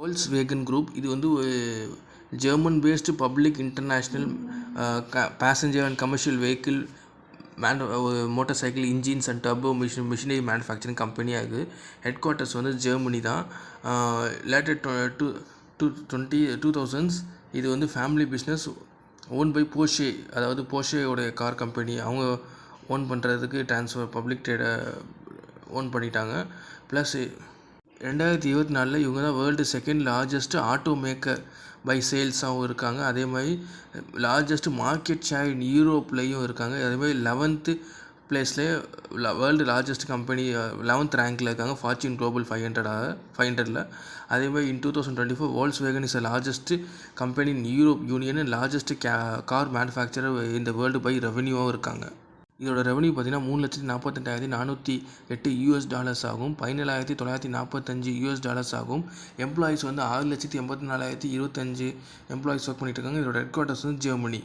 வோல்க்ஸ் வேகன் group இது வந்து German based public international passenger and commercial vehicle man motor cycle engines and turbo machine machinery manufacturing கம்பெனியாக இருக்குது head quarters வந்து Germany தான். லேட்டட் two two twenty two thousands இது வந்து family business own by Porsche அதாவது போஷேயோடைய கார் கம்பெனி அவங்க own பண்ணுறதுக்கு ட்ரான்ஸ்ஃபர் பப்ளிக் ட்ரேடை ஓன் பண்ணிட்டாங்க. ப்ளஸ் ரெண்டாயிரத்தி இருபத்தி நாலில் இவங்க தான் world second largest auto maker by சேல்ஸாகவும் இருக்காங்க. அதே மாதிரி லார்ஜஸ்ட் மார்க்கெட் ஷேர் இன் யூரோப்லேயும் இருக்காங்க. அதே மாதிரி லெவன்த்து பிளேஸ்லேயே வேர்ல்டு லார்ஜஸ்ட் கம்பெனி லெவன்த் ரேங்க்கில் இருக்காங்க. ஃபார்ச்சூன் குளோபல் ஃபைவ் ஹண்ட்ரடாக ஃபைவ் ஹண்ட்ரடில் அதே மாதிரி in two thousand twenty four world's Wagen is largest company in Europe Union largest K car manufacturer இந்த வேர்ல்டு பை ரெவன்யூவாகவும் இருக்காங்க. இதோட ரெவன்யூ பார்த்தீங்கன்னா மூணு லட்சத்தி நாற்பத்தெட்டாயிரத்தி நானூற்றி எட்டு யூஎஸ் டாலர்ஸ் ஆகும். பதினேழாயிரத்தி தொள்ளாயிரத்தி நாற்பத்தஞ்சு யூஎஸ் டாலர்ஸ் ஆகும். எம்ப்ளாயிஸ் வந்து ஆறு லட்சத்தி எண்பத்தி நாலாயிரத்தி இருபத்தஞ்சு எம்ப்ளாயிஸ் ஒர்க் பண்ணிட்டு இருக்காங்க. இதோட ஹெட் குவார்ட்டர்ஸ் வந்து ஜெர்மனி